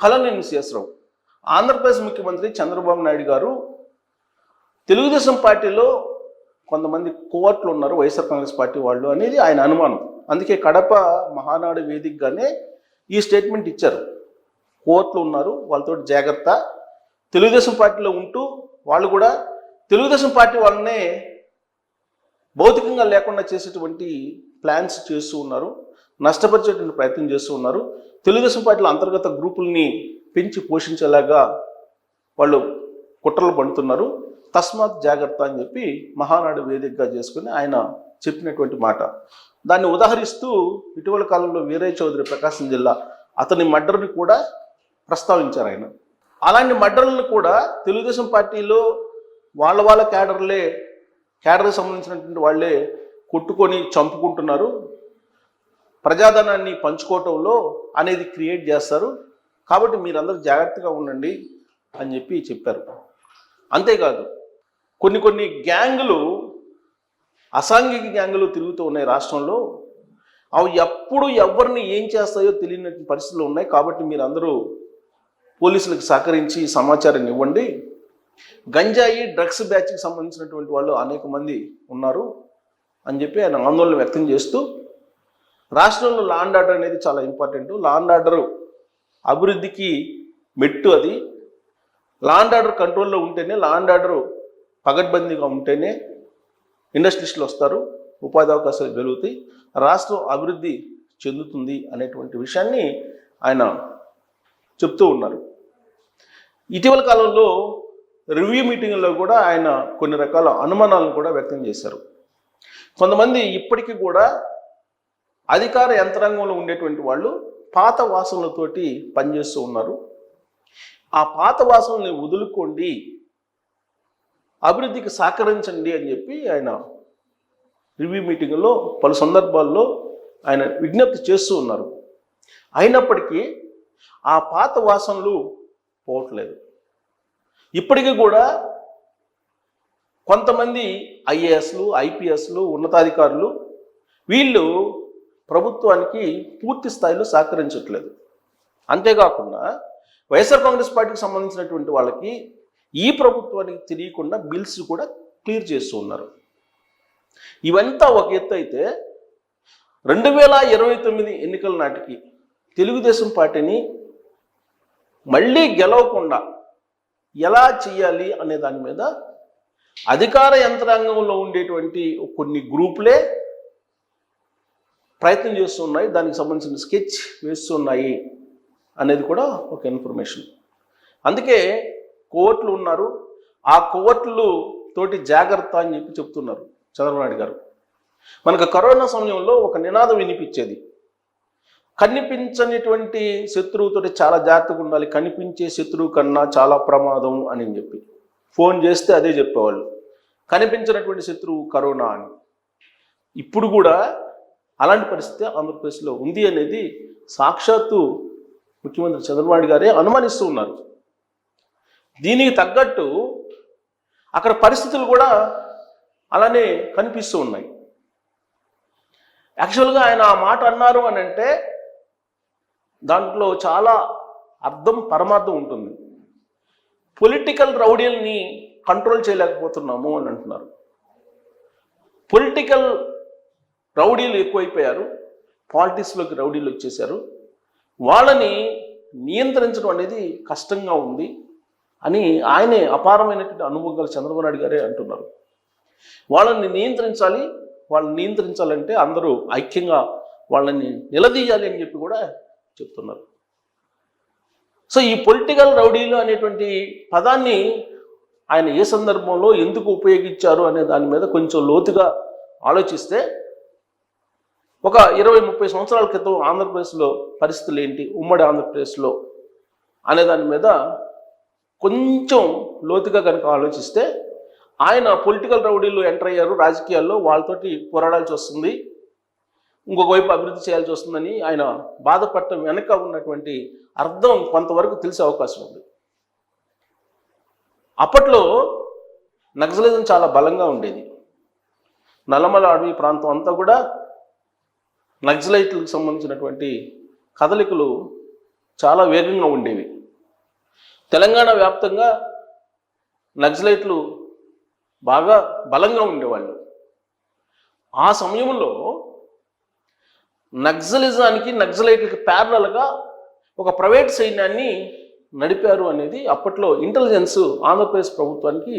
కళనేని శేషరావు ఆంధ్రప్రదేశ్ ముఖ్యమంత్రి చంద్రబాబు నాయుడు గారు తెలుగుదేశం పార్టీలో కొంతమంది కోవట్లు ఉన్నారు వైఎస్ఆర్ కాంగ్రెస్ పార్టీ వాళ్ళు అనేది ఆయన అనుమానం. అందుకే కడప మహానాడు వేదికగానే ఈ స్టేట్మెంట్ ఇచ్చారు. కోవట్లు ఉన్నారు వాళ్ళతో జాగ్రత్త. తెలుగుదేశం పార్టీలో ఉంటూ వాళ్ళు కూడా తెలుగుదేశం పార్టీ వాళ్ళనే భౌతికంగా లేకుండా చేసేటువంటి ప్లాన్స్ చేస్తూ ఉన్నారు. నష్టపరిచేటువంటి ప్రయత్నం చేస్తూ ఉన్నారు. తెలుగుదేశం పార్టీల అంతర్గత గ్రూపుల్ని పెంచి పోషించేలాగా వాళ్ళు కుట్రలు పండుతున్నారు. తస్మాత్ జాగ్రత్త అని చెప్పి మహానాడు వేదికగా చేసుకుని ఆయన చెప్పినటువంటి మాట. దాన్ని ఉదాహరిస్తూ ఇటీవల కాలంలో వీరయ్య చౌదరి ప్రకాశం జిల్లా అతని మర్డర్ని కూడా ప్రస్తావించారు ఆయన. అలాంటి మర్డర్లను కూడా తెలుగుదేశం పార్టీలో వాళ్ళ వాళ్ళ క్యాడర్లే క్యాడర్కి సంబంధించినటువంటి వాళ్ళే కొట్టుకొని చంపుకుంటున్నారు. ప్రజాధనాన్ని పంచుకోవటంలో అనేది క్రియేట్ చేస్తారు. కాబట్టి మీరందరూ జాగ్రత్తగా ఉండండి అని చెప్పి చెప్పారు. అంతేకాదు కొన్ని కొన్ని గ్యాంగులు అసాంఘిక గ్యాంగులు తిరుగుతూ ఉన్నాయి రాష్ట్రంలో. అవి ఎప్పుడు ఎవరిని ఏం చేస్తాయో తెలియని పరిస్థితులు ఉన్నాయి. కాబట్టి మీరందరూ పోలీసులకు సహకరించి సమాచారాన్ని ఇవ్వండి. గంజాయి డ్రగ్స్ బ్యాచ్కి సంబంధించినటువంటి వాళ్ళు అనేక మంది ఉన్నారు అని చెప్పి ఆయన ఆందోళన వ్యక్తం చేస్తూ రాష్ట్రంలో లా అండ్ ఆర్డర్ అనేది చాలా ఇంపార్టెంట్ లా అండ్ ఆర్డర్ అభివృద్ధికి మెట్టు అది. లా అండ్ ఆర్డర్ కంట్రోల్లో ఉంటేనే లా అండ్ ఆర్డర్ పగడ్బందీగా ఉంటేనే ఇండస్ట్రీస్లు వస్తారు ఉపాధి అవకాశాలు పెరుగుతాయి రాష్ట్రం అభివృద్ధి చెందుతుంది అనేటువంటి విషయాన్ని ఆయన చెప్తూ ఉన్నారు. ఇటీవల కాలంలో రివ్యూ మీటింగ్లో కూడా ఆయన కొన్ని రకాల అనుమానాలను కూడా వ్యక్తం చేశారు. కొంతమంది ఇప్పటికీ కూడా అధికార యంత్రాంగంలో ఉండేటువంటి వాళ్ళు పాత వాసనలతోటి పనిచేస్తూ ఉన్నారు. ఆ పాత వాసనల్ని వదులుకోండి అభివృద్ధికి సహకరించండి అని చెప్పి ఆయన రివ్యూ మీటింగ్లో పలు సందర్భాల్లో ఆయన విజ్ఞప్తి చేస్తూ ఉన్నారు. అయినప్పటికీ ఆ పాత వాసనలు పోవట్లేదు. ఇప్పటికీ కూడా కొంతమంది ఐఏఎస్లు ఐపీఎస్లు ఉన్నతాధికారులు వీళ్ళు ప్రభుత్వానికి పూర్తి స్థాయిలో సహకరించట్లేదు. అంతేకాకుండా వైఎస్ఆర్ కాంగ్రెస్ పార్టీకి సంబంధించినటువంటి వాళ్ళకి ఈ ప్రభుత్వానికి తెలియకుండా బిల్స్ కూడా క్లియర్ చేస్తూ ఉన్నారు. ఇవంతా ఒక ఎత్తు అయితే రెండు వేల ఇరవై తొమ్మిది ఎన్నికల నాటికి తెలుగుదేశం పార్టీని మళ్ళీ గెలవకుండా ఎలా చేయాలి అనే దాని మీద అధికార యంత్రాంగంలో ఉండేటువంటి కొన్ని గ్రూపులే ప్రయత్నం చేస్తున్నాయి దానికి సంబంధించిన స్కెచ్ వేస్తున్నాయి అనేది కూడా ఒక ఇన్ఫర్మేషన్. అందుకే కోర్టులు ఉన్నారు. ఆ కోర్టులు తోటి జాగ్రత్త అని చెప్పి చెప్తున్నారు చంద్రబాబు నాయుడు గారు. మనకు కరోనా సమయంలో ఒక నినాదం వినిపించేది. కనిపించనిటువంటి శత్రువుతో చాలా జాగ్రత్తగా ఉండాలి కనిపించే శత్రువు కన్నా చాలా ప్రమాదం అని చెప్పి. ఫోన్ చేస్తే అదే చెప్పేవాళ్ళు. కనిపించినటువంటి శత్రువు కరోనా అని. ఇప్పుడు కూడా అలాంటి పరిస్థితి ఆంధ్రప్రదేశ్లో ఉంది అనేది సాక్షాత్తు ముఖ్యమంత్రి చంద్రబాబు గారే అనుమానిస్తూ ఉన్నారు. దీనికి తగ్గట్టు అక్కడ పరిస్థితులు కూడా అలానే కనిపిస్తూ ఉన్నాయి. యాక్చువల్గా ఆయన ఆ మాట అన్నారు అని అంటే దాంట్లో చాలా అర్థం పరమార్థం ఉంటుంది. పొలిటికల్ రౌడీల్ని కంట్రోల్ చేయలేకపోతున్నాము అని అంటున్నారు. పొలిటికల్ రౌడీలు ఎక్కువైపోయారు. పాలిటిక్స్లోకి రౌడీలు వచ్చేసారు వాళ్ళని నియంత్రించడం అనేది కష్టంగా ఉంది అని ఆయనే అపారమైనటువంటి అనుభవం గల చంద్రబాబు నాయుడు గారే అంటున్నారు. వాళ్ళని నియంత్రించాలి వాళ్ళని నియంత్రించాలంటే అందరూ ఐక్యంగా వాళ్ళని నిలదీయాలి అని చెప్పి కూడా చెప్తున్నారు. సో ఈ పొలిటికల్ రౌడీలు అనేటువంటి పదాన్ని ఆయన ఏ సందర్భంలో ఎందుకు ఉపయోగించారు అనే దాని మీద కొంచెం లోతుగా ఆలోచిస్తే ఒక ఇరవై ముప్పై సంవత్సరాల క్రితం ఆంధ్రప్రదేశ్లో పరిస్థితులు ఏంటి? ఉమ్మడి ఆంధ్రప్రదేశ్లో అనే దాని మీద కొంచెం లోతుగా కనుక ఆలోచిస్తే ఆయన పొలిటికల్ రౌడీలు ఎంటర్ అయ్యారు. రాజకీయాల్లో వాళ్ళతోటి పోరాడాల్సి వస్తుంది. ఇంకొక వైపు అభివృద్ధి చేయాల్సి వస్తుందని ఆయన బాధపడటం వెనక ఉన్నటువంటి అర్థం కొంతవరకు తెలిసే అవకాశం ఉంది. అప్పట్లో నక్సలిజం చాలా బలంగా ఉండేది. నల్లమల అడవి ప్రాంతం అంతా కూడా నక్సలైట్లకు సంబంధించినటువంటి కదలికలు చాలా వేగంగా ఉండేవి. తెలంగాణ వ్యాప్తంగా నక్సలైట్లు బాగా బలంగా ఉండేవాళ్ళు. ఆ సమయంలో నక్సలిజానికి నక్సలైట్లకి ప్యారలల్గా ఒక ప్రైవేట్ సైన్యాన్ని నడిపారు అనేది అప్పట్లో ఇంటెలిజెన్స్ ఆంధ్రప్రదేశ్ ప్రభుత్వానికి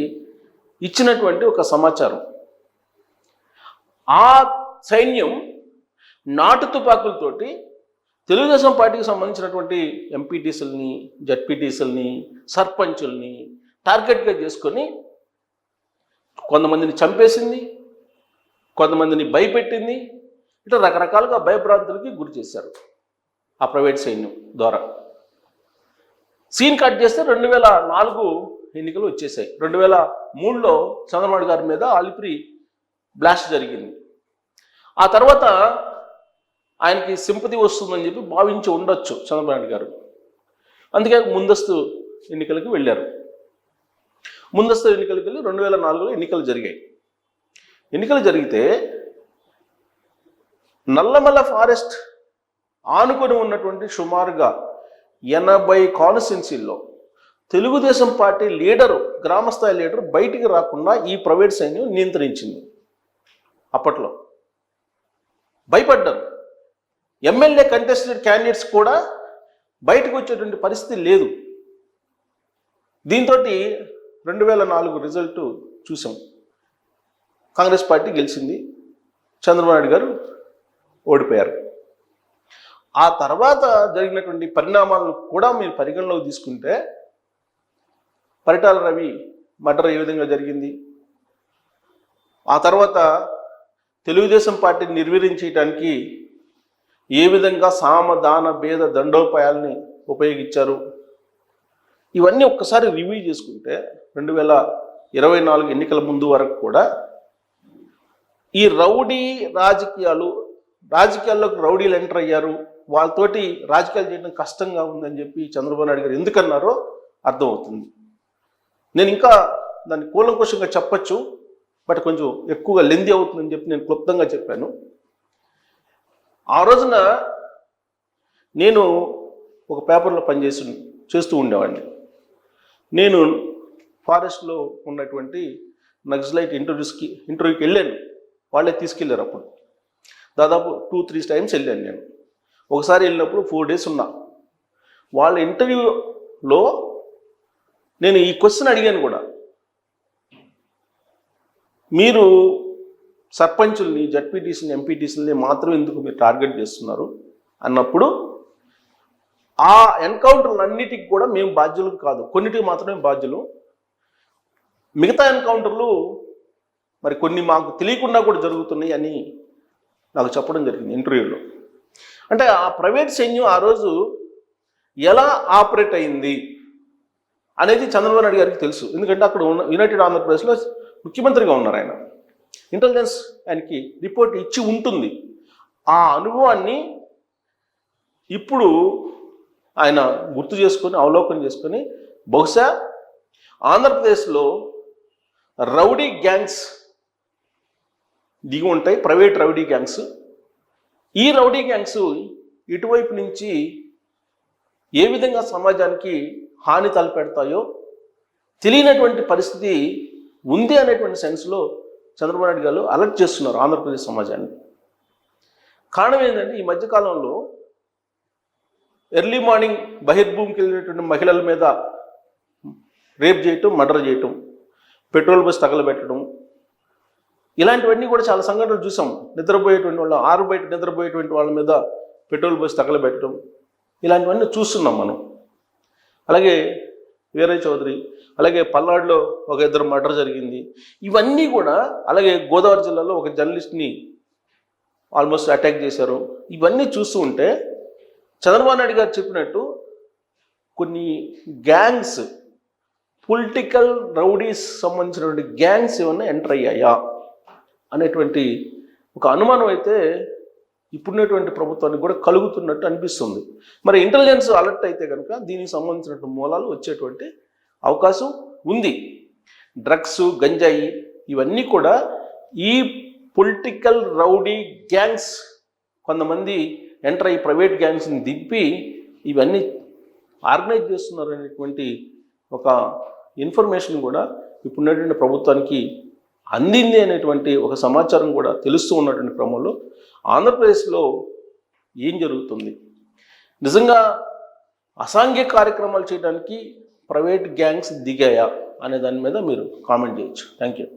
ఇచ్చినటువంటి ఒక సమాచారం. ఆ సైన్యం నాటు తుపాకులతోటి తెలుగుదేశం పార్టీకి సంబంధించినటువంటి ఎంపీటీసీలని జడ్పీటీసీలని సర్పంచుల్ని టార్గెట్గా చేసుకొని కొంతమందిని చంపేసింది కొంతమందిని భయపెట్టింది ఇట్లా రకరకాలుగా భయభ్రాంతులకి గురి చేశారు ఆ ప్రైవేట్ సైన్యం ద్వారా. సీన్ కట్ చేస్తే రెండు వేల నాలుగు ఎన్నికలు వచ్చేసాయి. రెండు వేల మూడులో చంద్రబాబు గారి మీద అలిపిరి బ్లాస్ట్ జరిగింది. ఆ తర్వాత ఆయనకి సింపతి వస్తుందని చెప్పి భావించి ఉండొచ్చు చంద్రబాబు నాయుడు గారు. అందుకే ముందస్తు ఎన్నికలకు వెళ్ళారు. ముందస్తు ఎన్నికలకు వెళ్ళి రెండు వేల నాలుగులో ఎన్నికలు జరిగాయి. ఎన్నికలు జరిగితే నల్లమల్ల ఫారెస్ట్ ఆనుకొని ఉన్నటువంటి సుమారుగా ఎనభై కాన్స్టిట్యున్సీల్లో తెలుగుదేశం పార్టీ లీడరు గ్రామస్థాయి లీడరు బయటికి రాకుండా ఈ ప్రైవేట్ సైన్యం నియంత్రించింది. అప్పట్లో భయపడ్డారు. ఎమ్మెల్యే కంటెస్టెడ్ క్యాండిడేట్స్ కూడా బయటకు వచ్చేటువంటి పరిస్థితి లేదు. దీంతో రెండు వేల నాలుగు రిజల్ట్ చూసాం. కాంగ్రెస్ పార్టీ గెలిచింది. చంద్రబాబు నాయుడు గారు ఓడిపోయారు. ఆ తర్వాత జరిగినటువంటి పరిణామాలను కూడా మీరు పరిగణలోకి తీసుకుంటే పరిటాల రవి మర్డర్ ఏ విధంగా జరిగింది? ఆ తర్వాత తెలుగుదేశం పార్టీని నిర్వీర్యం ఏ విధంగా సామ దాన భేద దండోపాయాల్ని ఉపయోగించారు? ఇవన్నీ ఒక్కసారి రివ్యూ చేసుకుంటే రెండు వేల ఇరవై నాలుగు ఎన్నికల ముందు వరకు కూడా ఈ రౌడీ రాజకీయాలు రాజకీయాల్లోకి రౌడీలు ఎంటర్ అయ్యారు. వాళ్ళతోటి రాజకీయాలు చేయడం కష్టంగా ఉందని చెప్పి చంద్రబాబు నాయుడు గారు ఎందుకన్నారో అర్థమవుతుంది. నేను ఇంకా దాన్ని కూలంకోశంగా చెప్పచ్చు బట్ కొంచెం ఎక్కువగా లెంది అవుతుందని చెప్పి నేను క్లుప్తంగా చెప్పాను. ఆ రోజున నేను ఒక పేపర్లో పనిచేసి చేస్తూ ఉండేవాడిని. నేను ఫారెస్ట్లో ఉన్నటువంటి నక్సలైట్ ఇంటర్వ్యూస్కి ఇంటర్వ్యూకి వెళ్ళాను. వాళ్ళే తీసుకెళ్ళారు అప్పుడు. దాదాపు టూ త్రీ టైమ్స్ వెళ్ళాను నేను. ఒకసారి వెళ్ళినప్పుడు ఫోర్ డేస్ ఉన్నా. వాళ్ళ ఇంటర్వ్యూలో నేను ఈ క్వశ్చన్ అడిగాను కూడా. మీరు సర్పంచుల్ని జడ్పీటీసీని ఎంపీటీసీని మాత్రం ఎందుకు మీరు టార్గెట్ చేస్తున్నారు అన్నప్పుడు ఆ ఎన్కౌంటర్లన్నిటికి కూడా మేము బాధ్యులు కాదు. కొన్నిటికి మాత్రమే బాధ్యులు. మిగతా ఎన్కౌంటర్లు మరి కొన్ని మాకు తెలియకుండా కూడా జరుగుతున్నాయి అని నాకు చెప్పడం జరిగింది ఇంటర్వ్యూలో. అంటే ఆ ప్రైవేట్ సైన్యం ఆ రోజు ఎలా ఆపరేట్ అయింది అనేది చంద్రబాబు నాయుడు గారికి తెలుసు. ఎందుకంటే అక్కడ ఉన్న యునైటెడ్ ఆంధ్రప్రదేశ్లో ముఖ్యమంత్రిగా ఉన్నారు ఆయన. ఇంటెలిజెన్స్ ఆయనకి రిపోర్ట్ ఇచ్చి ఉంటుంది. ఆ అనుభవాన్ని ఇప్పుడు ఆయన గుర్తు చేసుకొని అవలోకనం చేసుకొని బహుశా ఆంధ్రప్రదేశ్లో రౌడీ గ్యాంగ్స్ దిగి ఉంటాయి ప్రైవేట్ రౌడీ గ్యాంగ్స్ ఈ రౌడీ గ్యాంగ్స్ ఇటువైపు నుంచి ఏ విధంగా సమాజానికి హాని తలపెడతాయో తెలియనటువంటి పరిస్థితి ఉంది అనేటువంటి సెన్స్లో చంద్రబాబు నాయుడు గారు అలర్ట్ చేస్తున్నారు ఆంధ్రప్రదేశ్ సమాజాన్ని. కారణం ఏంటంటే ఈ మధ్యకాలంలో ఎర్లీ మార్నింగ్ బహిర్భూమికి వెళ్ళినటువంటి మహిళల మీద రేప్ చేయటం మర్డర్ చేయటం పెట్రోల్ బస్ తగలబెట్టడం ఇలాంటివన్నీ కూడా చాలా సంఘటనలు చూసాం. నిద్రపోయేటువంటి వాళ్ళు ఆరు బయట నిద్రపోయేటువంటి వాళ్ళ మీద పెట్రోల్ బస్ తగలబెట్టడం ఇలాంటివన్నీ చూస్తున్నాం మనం. అలాగే వీరయ్య చౌదరి అలాగే పల్నాడులో ఒక ఇద్దరు మర్డర్ జరిగింది. ఇవన్నీ కూడా అలాగే గోదావరి జిల్లాలో ఒక జర్నలిస్ట్ని ఆల్మోస్ట్ అటాక్ చేశారు. ఇవన్నీ చూస్తూ ఉంటే చంద్రబాబు నాయుడు గారు చెప్పినట్టు కొన్ని గ్యాంగ్స్ పొలిటికల్ రౌడీస్ సంబంధించినటువంటి గ్యాంగ్స్ ఏమన్నా ఎంటర్ అయ్యాయా అనేటువంటి ఒక అనుమానం అయితే ఇప్పుడున్నటువంటి ప్రభుత్వానికి కూడా కలుగుతున్నట్టు అనిపిస్తుంది. మరి ఇంటెలిజెన్స్ అలర్ట్ అయితే కనుక దీనికి సంబంధించినటువంటి మూలాలు వచ్చేటువంటి అవకాశం ఉంది. డ్రగ్స్ గంజాయి ఇవన్నీ కూడా ఈ పొలిటికల్ రౌడీ గ్యాంగ్స్ కొంతమంది ఎంటర్ అయ్యి ప్రైవేట్ గ్యాంగ్స్ని దింపి ఇవన్నీ ఆర్గనైజ్ చేస్తున్నారు అనేటువంటి ఒక ఇన్ఫర్మేషన్ కూడా ఇప్పుడున్నటువంటి ప్రభుత్వానికి అందింది అనేటువంటి ఒక సమాచారం కూడా తెలుస్తూ ఉన్నటువంటి క్రమంలో ఆంధ్రప్రదేశ్లో ఏం జరుగుతుంది? నిజంగా అసాంఘిక కార్యక్రమాలు చేయడానికి ప్రైవేట్ గ్యాంగ్స్ దిగాయా? అనే దాని మీద మీరు కామెంట్ చేయొచ్చు. Thank you